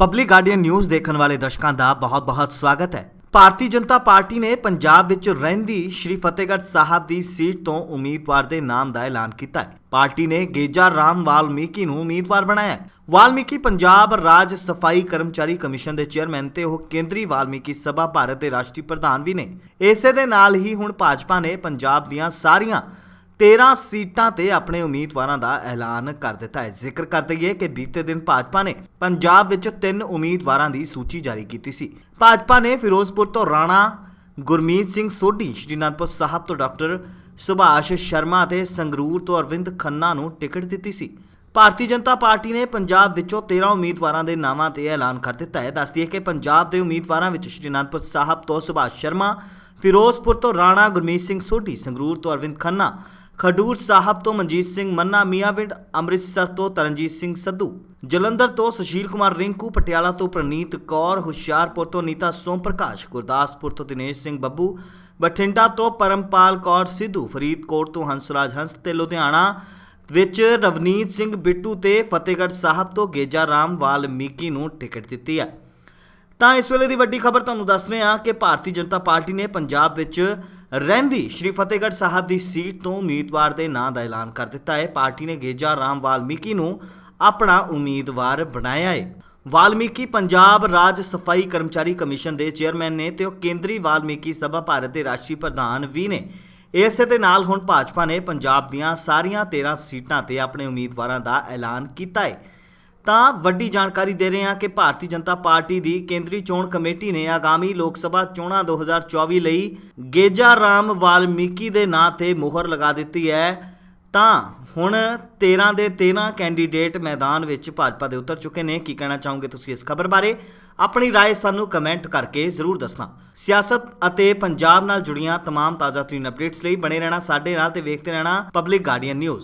Public guardian news ਦੇਖਣ ਵਾਲੇ ਦਰਸ਼ਕਾਂ ਦਾ ਬਹੁਤ-ਬਹੁਤ ਸਵਾਗਤ ਹੈ। ਭਾਰਤੀ ਜਨਤਾ ਪਾਰਟੀ ਨੇ ਪੰਜਾਬ ਵਿੱਚ ਰਹਿੰਦੀ ਸ਼੍ਰੀ ਫਤਿਹਗੜ੍ਹ ਸਾਹਿਬ ਦੀ ਸੀਟ ਤੋਂ ਉਮੀਦਵਾਰ ਦੇ ਨਾਮ ਦਾ ਐਲਾਨ ਕੀਤਾ ਹੈ। ਪਾਰਟੀ ਨੇ ਗੇਜਾ ਰਾਮ ਵਾਲਮੀਕੀ ਨੂੰ ਉਮੀਦਵਾਰ ਬਣਾਇਆ ਹੈ। ਵਾਲਮੀਕੀ ਪੰਜਾਬ ਰਾਜ ਸਫ਼ਾਈ ਕਰਮਚਾਰੀ ਕਮਿਸ਼ਨ ਦੇ ਚੇਅਰਮੈਨ ਤੇ ਉਹ ਕੇਂਦਰੀ ਵਾਲਮੀਕੀ ਸਭਾ ਭਾਰਤ ਦੇ ਰਾਸ਼ਟਰੀ ਪ੍ਰਧਾਨ ਵੀ ਨੇ। ਇਸੇ ਦੇ ਨਾਲ ਹੀ ਹੁਣ ਭਾਜਪਾ ਨੇ ਪੰਜਾਬ ਦੀਆਂ ਸਾਰੀਆਂ 13 ਸੀਟਾਂ ਤੇ ਆਪਣੇ ਉਮੀਦਵਾਰਾਂ ਦਾ ਐਲਾਨ ਕਰ ਦਿੱਤਾ ਹੈ। ਜ਼ਿਕਰ ਕਰ ਦਈਏ ਕਿ ਬੀਤੇ ਦਿਨ ਭਾਜਪਾ ਨੇ ਪੰਜਾਬ ਵਿੱਚ ਤਿੰਨ ਉਮੀਦਵਾਰਾਂ ਦੀ ਸੂਚੀ ਜਾਰੀ ਕੀਤੀ ਸੀ। ਭਾਜਪਾ ਨੇ ਫਿਰੋਜ਼ਪੁਰ ਤੋਂ ਰਾਣਾ ਗੁਰਮੀਤ ਸਿੰਘ ਸੋਢੀ ਸ਼੍ਰੀ ਅਨੰਦਪੁਰ ਸਾਹਿਬ ਤੋਂ ਡਾਕਟਰ ਸੁਭਾਸ਼ ਸ਼ਰਮਾ ਅਤੇ ਸੰਗਰੂਰ ਤੋਂ ਅਰਵਿੰਦ ਖੰਨਾ ਨੂੰ ਟਿਕਟ ਦਿੱਤੀ ਸੀ। ਭਾਰਤੀ ਜਨਤਾ ਪਾਰਟੀ ਨੇ ਪੰਜਾਬ ਵਿੱਚੋਂ 13 ਉਮੀਦਵਾਰਾਂ ਦੇ ਨਾਵਾਂ ਤੇ ਐਲਾਨ ਕਰ ਦਿੱਤਾ ਹੈ। ਦੱਸਦੀ ਹੈ ਕਿ ਪੰਜਾਬ ਦੇ ਉਮੀਦਵਾਰਾਂ ਵਿੱਚ ਸ਼੍ਰੀ ਅਨੰਦਪੁਰ ਸਾਹਿਬ ਤੋਂ ਸੁਭਾਸ਼ ਸ਼ਰਮਾ, ਫਿਰੋਜ਼ਪੁਰ ਤੋਂ ਰਾਣਾ ਗੁਰਮੀਤ ਸਿੰਘ ਸੋਢੀ, ਸੰਗਰੂਰ ਤੋਂ ਅਰਵਿੰਦ ਖੰਨਾ ਖਡੂਰ ਸਾਹਿਬ ਤੋਂ ਮਨਜੀਤ ਸਿੰਘ ਮੰਨਾ ਮੀਆਂਵਿੰਡ ਅੰਮ੍ਰਿਤਸਰ ਤੋਂ ਤਰਨਜੀਤ ਸਿੰਘ ਸੱਧੂ, ਜਲੰਧਰ ਤੋਂ ਸੁਸ਼ੀਲ ਕੁਮਾਰ ਰਿੰਕੂ, ਪਟਿਆਲਾ ਤੋਂ ਪ੍ਰਨੀਤ ਕੌਰ, ਹੁਸ਼ਿਆਰਪੁਰ ਤੋਂ ਨੀਤਾ ਸੋਮ ਪ੍ਰਕਾਸ਼, ਗੁਰਦਾਸਪੁਰ ਤੋਂ ਦਿਨੇਸ਼ ਸਿੰਘ ਬੱਬੂ, ਬਠਿੰਡਾ ਤੋਂ ਪਰਮਪਾਲ ਕੌਰ ਸਿੱਧੂ, ਫਰੀਦਕੋਟ ਤੋਂ ਹੰਸਰਾਜ ਹੰਸ ਤੇ ਲੁਧਿਆਣਾ ਵਿੱਚ ਰਵਨੀਤ ਸਿੰਘ ਬਿੱਟੂ ਤੇ ਫਤਿਹਗੜ੍ਹ ਸਾਹਿਬ ਤੋਂ ਗੇਜਾ ਰਾਮ ਵਾਲਮੀਕੀ ਨੂੰ ਟਿਕਟ ਦਿੱਤੀ ਹੈ। ਤਾਂ ਇਸ ਵੇਲੇ ਦੀ ਵੱਡੀ ਖਬਰ ਤੁਹਾਨੂੰ ਦੱਸ ਰਹੇ ਹਾਂ ਕਿ ਭਾਰਤੀ ਜਨਤਾ ਪਾਰਟੀ ਨੇ ਪੰਜਾਬ ਵਿੱਚ ਰਹਿੰਦੀ। ਸ਼੍ਰੀ ਫਤਿਹਗੜ੍ਹ ਸਾਹਿਬ ਦੀ ਸੀਟ ਤੋਂ ਉਮੀਦਵਾਰ ਦੇ ਨਾਂ ਦਾ ਐਲਾਨ ਕਰ ਦਿੱਤਾ ਹੈ। ਪਾਰਟੀ ਨੇ ਗੇਜਾ ਰਾਮ ਵਾਲਮੀਕੀ ਨੂੰ ਆਪਣਾ ਉਮੀਦਵਾਰ ਬਣਾਇਆ ਹੈ। ਵਾਲਮੀਕੀ ਪੰਜਾਬ ਰਾਜ ਸਫ਼ਾਈ ਕਰਮਚਾਰੀ ਕਮਿਸ਼ਨ ਦੇ ਚੇਅਰਮੈਨ ਨੇ ਤੇ ਉਹ ਕੇਂਦਰੀ ਵਾਲਮੀਕੀ ਸਭਾ ਭਾਰਤ ਦੇ ਰਾਸ਼ਟਰੀ ਪ੍ਰਧਾਨ ਵੀ ਨੇ। ਇਸੇ ਦੇ ਨਾਲ ਹੁਣ ਭਾਜਪਾ ਨੇ ਪੰਜਾਬ ਦੀਆਂ ਸਾਰੀਆਂ 13 ਸੀਟਾਂ ਤੇ ਆਪਣੇ ਉਮੀਦਵਾਰਾਂ ਦਾ ਐਲਾਨ ਕੀਤਾ ਹੈ। ਤਾਂ ਵੱਡੀ ਜਾਣਕਾਰੀ ਦੇ ਰਹੇ ਹਾਂ ਕਿ ਭਾਰਤੀ ਜਨਤਾ ਪਾਰਟੀ ਦੀ ਕੇਂਦਰੀ ਚੋਣ ਕਮੇਟੀ ਨੇ ਆਗਾਮੀ ਲੋਕ ਸਭਾ ਚੋਣਾਂ 2024 ਲਈ ਗੇਜਾ ਰਾਮ ਵਾਲਮੀਕੀ ਦੇ ਨਾਂ ਤੇ ਮੋਹਰ ਲਗਾ ਦਿੱਤੀ ਹੈ ਤਾਂ ਹੁਣ 13 ਦੇ 13 ਕੈਂਡੀਡੇਟ ਮੈਦਾਨ ਵਿੱਚ ਭਾਜਪਾ ਦੇ ਉਤਰ ਚੁੱਕੇ ਨੇ ਕੀ ਕਹਿਣਾ ਚਾਹੋਗੇ ਤੁਸੀਂ ਇਸ ਖਬਰ ਬਾਰੇ ਆਪਣੀ رائے ਸਾਨੂੰ ਕਮੈਂਟ ਕਰਕੇ ਜ਼ਰੂਰ ਦੱਸਣਾ ਸਿਆਸਤ ਅਤੇ ਪੰਜਾਬ ਨਾਲ ਜੁੜੀਆਂ तमाम ਤਾਜ਼ਾਤਰੀਨ ਅਪਡੇਟਸ ਲਈ ਬਣੇ ਰਹਿਣਾ ਸਾਡੇ ਨਾਲ ਤੇ ਵੇਖਦੇ ਰਹਿਣਾ ਪਬਲਿਕ ਗਾਰਡੀਅਨ ਨਿਊਜ਼